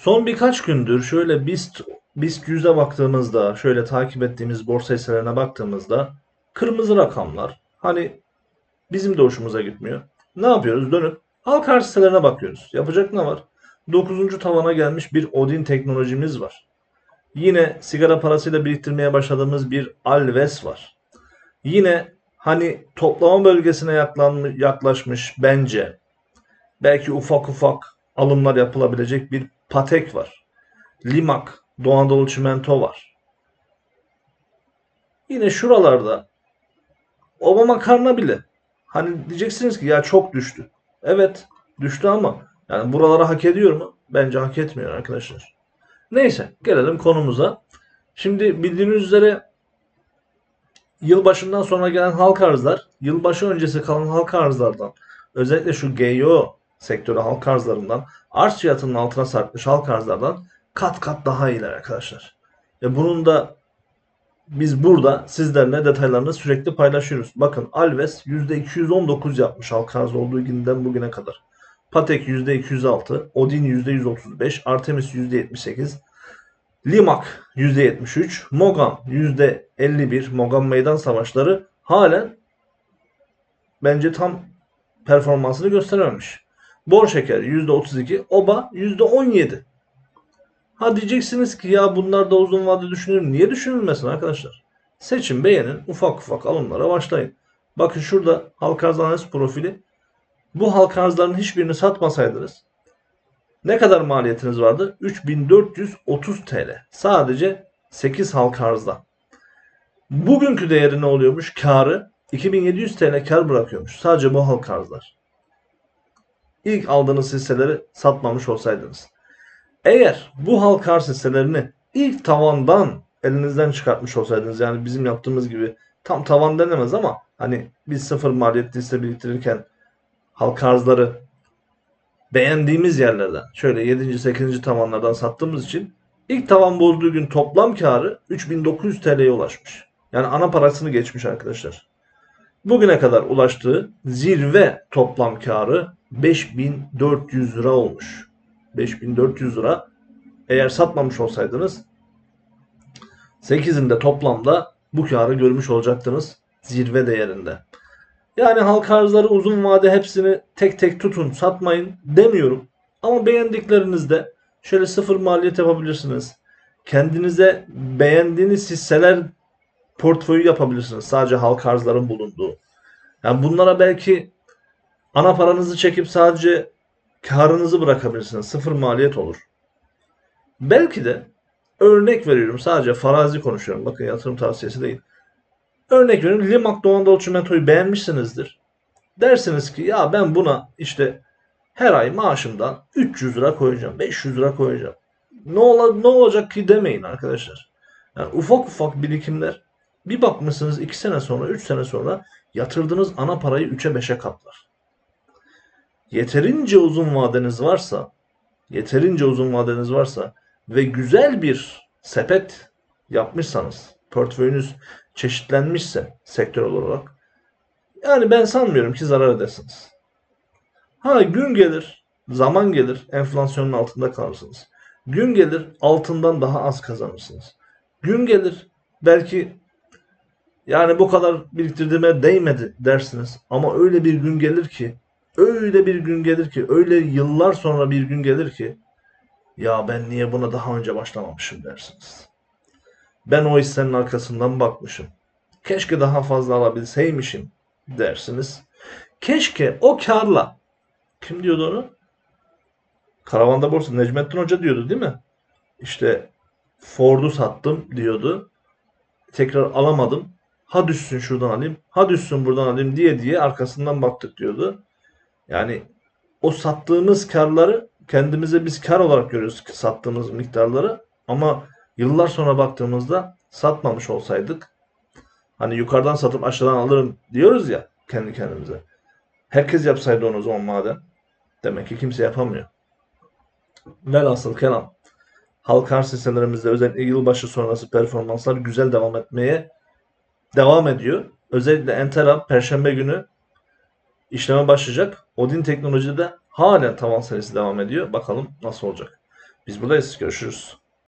Son birkaç gündür şöyle BIST, BIST 100'e baktığımızda, şöyle takip ettiğimiz borsa hisselerine baktığımızda kırmızı rakamlar. Hani bizim de hoşumuza gitmiyor. Ne yapıyoruz? Dönüp halka arz hisselerine bakıyoruz. Yapacak ne var? 9. tavana gelmiş bir Odin teknolojimiz var. Yine sigara parasıyla biriktirmeye başladığımız bir Alves var. Yine hani toplama bölgesine yaklaşmış bence belki ufak ufak alımlar yapılabilecek bir Patek var. Limak, Doğu Anadolu Çimento var. Yine şuralarda Obama karna bile. Hani diyeceksiniz ki ya çok düştü. Evet düştü ama yani buralara hak ediyor mu? Bence hak etmiyor arkadaşlar. Neyse gelelim konumuza. Şimdi bildiğiniz üzere yılbaşından sonra gelen halka arzlar, yılbaşı öncesi kalan halka arzlardan, özellikle şu GEO sektörü halka arzlarından, arz fiyatının altına sarkmış halka arzlardan kat kat daha iyiler arkadaşlar. Ve bunun da biz burada sizlerle detaylarını sürekli paylaşıyoruz. Bakın Alves %219 yapmış halka arz olduğu günden bugüne kadar. Patek %206, Odin %135, Artemis %78, Limak %73, Mogan %51, Mogan Meydan Savaşları halen bence tam performansını gösterememiş. Bor şeker %32, Oba %17. Ha diyeceksiniz ki ya bunlar da uzun vadede düşünülür. Niye düşünülmesin arkadaşlar? Seçin, beğenin, ufak ufak alımlara başlayın. Bakın şurada halka arz analiz profili. Bu halka arzların hiçbirini satmasaydınız ne kadar maliyetiniz vardı? 3430 TL. Sadece 8 halka arzda. Bugünkü değeri ne oluyormuş? Karı 2700 TL kar bırakıyormuş. Sadece bu halka arzlar. İlk aldığınız hisseleri satmamış olsaydınız. Eğer bu halka arz hisselerini ilk tavandan elinizden çıkartmış olsaydınız yani bizim yaptığımız gibi tam tavan denemez ama hani biz sıfır maliyetli hisse biriktirirken halka arzları beğendiğimiz yerlerden şöyle 7. 8. tavanlardan sattığımız için ilk tavan bozduğu gün toplam karı 3900 TL'ye ulaşmış. Yani ana parasını geçmiş arkadaşlar. Bugüne kadar ulaştığı zirve toplam karı 5400 lira olmuş. 5400 lira. Eğer satmamış olsaydınız 8'inde toplamda bu karı görmüş olacaktınız zirve değerinde. Yani halka arzları uzun vade hepsini tek tek tutun satmayın demiyorum. Ama beğendiklerinizde şöyle sıfır maliyet yapabilirsiniz. Kendinize beğendiğiniz hisseler portföyü yapabilirsiniz. Sadece halka arzların bulunduğu. Yani bunlara belki ana paranızı çekip sadece karınızı bırakabilirsiniz. Sıfır maliyet olur. Belki de örnek veriyorum sadece farazi konuşuyorum. Bakın yatırım tavsiyesi değil. Örnek veriyorum Limak Doğu Anadolu Çimento'yu beğenmişsinizdir. Dersiniz ki ya ben buna işte her ay maaşımdan 300 lira koyacağım, 500 lira koyacağım. Ne, ola, ne olacak ki demeyin arkadaşlar. Yani ufak ufak birikimler bir bakmışsınız 2 sene sonra, 3 sene sonra yatırdığınız ana parayı 3'e 5'e katlar. Yeterince uzun vadeniz varsa, yeterince uzun vadeniz varsa ve güzel bir sepet yapmışsanız, portföyünüz çeşitlenmişse sektör olarak yani ben sanmıyorum ki zarar edersiniz. Ha gün gelir, zaman gelir enflasyonun altında kalırsınız. Gün gelir altından daha az kazanırsınız. Gün gelir belki yani bu kadar biriktirdiğime değmedi dersiniz. Ama öyle bir gün gelir ki öyle bir gün gelir ki öyle yıllar sonra bir gün gelir ki ya ben niye buna daha önce başlamamışım dersiniz. Ben o hissenin arkasından bakmışım. Keşke daha fazla alabilseymişim dersiniz. Keşke o karla kim diyordu onu? Karavanda borsa Necmettin Hoca diyordu değil mi? İşte Ford'u sattım diyordu. Tekrar alamadım. Ha düşsün şuradan alayım, ha düşsün buradan alayım diye diye arkasından baktık diyordu. Yani o sattığımız karları kendimize biz kar olarak görüyoruz sattığımız miktarları ama yıllar sonra baktığımızda satmamış olsaydık hani yukarıdan satıp aşağıdan alırım diyoruz ya kendi kendimize. Herkes yapsaydı onu zaman madem. Demek ki kimse yapamıyor. Velhasıl kelam. Halka arz hisselerimizde özellikle yılbaşı sonrası performanslar güzel devam etmeye devam ediyor. Özellikle Entera Perşembe günü işleme başlayacak. Odin Teknoloji'de halen tavan serisi devam ediyor. Bakalım nasıl olacak. Biz buradayız. Görüşürüz.